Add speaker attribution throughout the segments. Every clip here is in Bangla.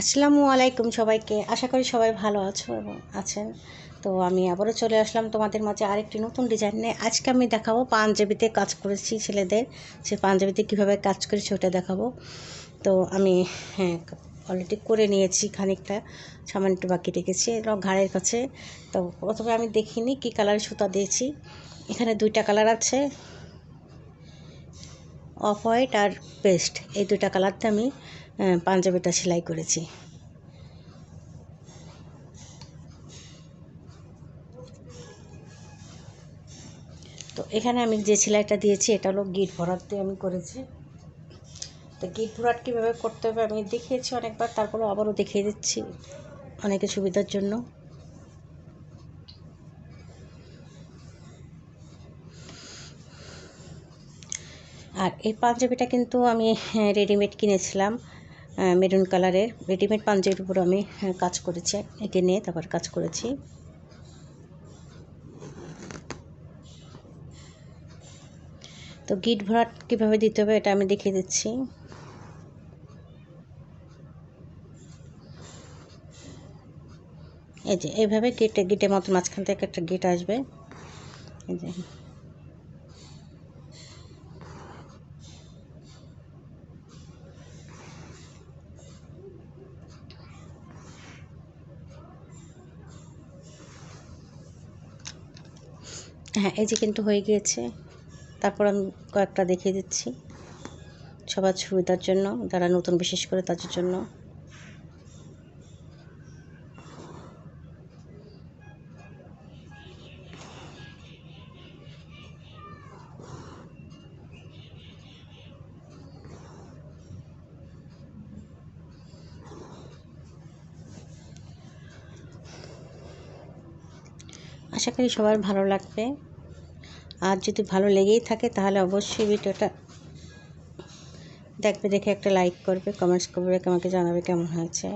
Speaker 1: আসসালামু আলাইকুম সবাইকে। আশা করি সবাই ভালো আছো এবং আছেন। তো আমি আবারও চলে আসলাম তোমাদের মাঝে আরেকটি নতুন ডিজাইন নিয়ে। আজকে আমি দেখাবো পাঞ্জাবিতে কাজ করেছি ছেলেদের। সে পাঞ্জাবিতে কীভাবে কাজ করেছি ওটা দেখাবো। তো আমি হ্যাঁ অলরেডি করে নিয়েছি খানিকটা। সামান্য একটু বাকি রেখেছি। ঘাড়ের কাছে। তো প্রথমে আমি দেখিনি কী কালারের সুতা দিয়েছি। এখানে দুইটা কালার আছে। অফ হোয়াইট আর পেস্ট এই দুইটা কালারতে আমি পাঞ্জাবিটা সেলাই করেছি। তো এখানে আমি যে সেলাইটা দিয়েছি, এটা হলো গিট ভরাট দিয়ে আমি করেছি। তো গিট ভরাট কীভাবে করতে হবে আমি দেখিয়েছি অনেকবার তারপরেও আবারও দেখিয়ে দিচ্ছি অনেকের সুবিধার জন্য। আর এই পাঞ্জাবিটা কিন্তু আমি রেডিমেড কিনেছিলাম। মেরুন কালারের রেডিমেড পাঞ্জাবির উপর আমি কাজ করেছি। এঁকে নিয়ে তারপর কাজ করেছি। তো গিট ভরাট কীভাবে দিতে হবে এটা আমি দেখিয়ে দিচ্ছি। এই যে, এইভাবে গেটে গেটের মতো মাঝখান থেকে একটা গেট আসবে। এই যে। হ্যাঁ এই যে কিন্তু হয়ে গিয়েছে। তারপর আমি কয়েকটা দেখিয়ে দিচ্ছি। সবার সুবিধার জন্য, যারা নতুন বিশেষ করে তাদের জন্য। আশা করি সবার ভালো লাগবে। আর যদি ভালো লেগেই থাকে, তাহলে অবশ্যই ভিডিওটা দেখবে, দেখে একটা লাইক করবে কমেন্টস করবে, আমাকে জানাবে কেমন হয়েছে।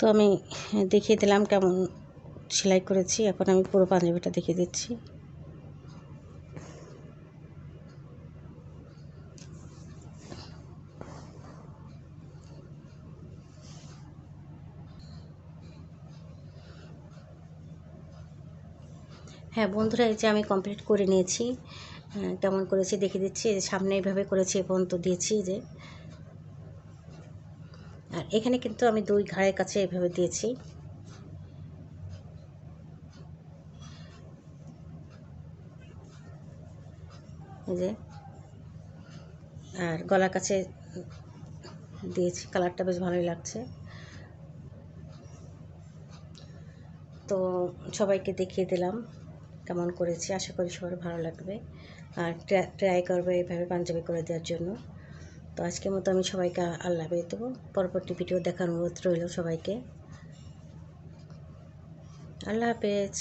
Speaker 1: তো আমি দেখিয়ে দিলাম কেমন সেলাই করেছি। এখন আমি পুরো পাঞ্জাবিটা দেখিয়ে দিচ্ছি। হ্যাঁ বন্ধুরা, এই যে আমি কমপ্লিট করে নিয়েছি। কেমন করেছি দেখে দিচ্ছি। সামনে এইভাবে করেছি এ পর্যন্ত দিয়েছি যে। এখানে কিন্তু আমি দুই ঘাড়ের কাছে এভাবে দিয়েছি। যে। আর গলার কাছে দিয়েছি, কালারটা বেশ ভালোই লাগছে। তো সবাইকে দেখিয়ে দিলাম কেমন করেছি। আশা করি সবার ভালো লাগবে। আর ট্রাই করবে এভাবে পাঞ্জাবি করে দেওয়ার জন্য। তো আজকের মতো আমি সবাইকে আল্লাহ পেয়ে দেবো। পরবর্তী ভিডিও দেখার অনুরোধ রইল সবাইকে। আল্লাহ হাফেজ।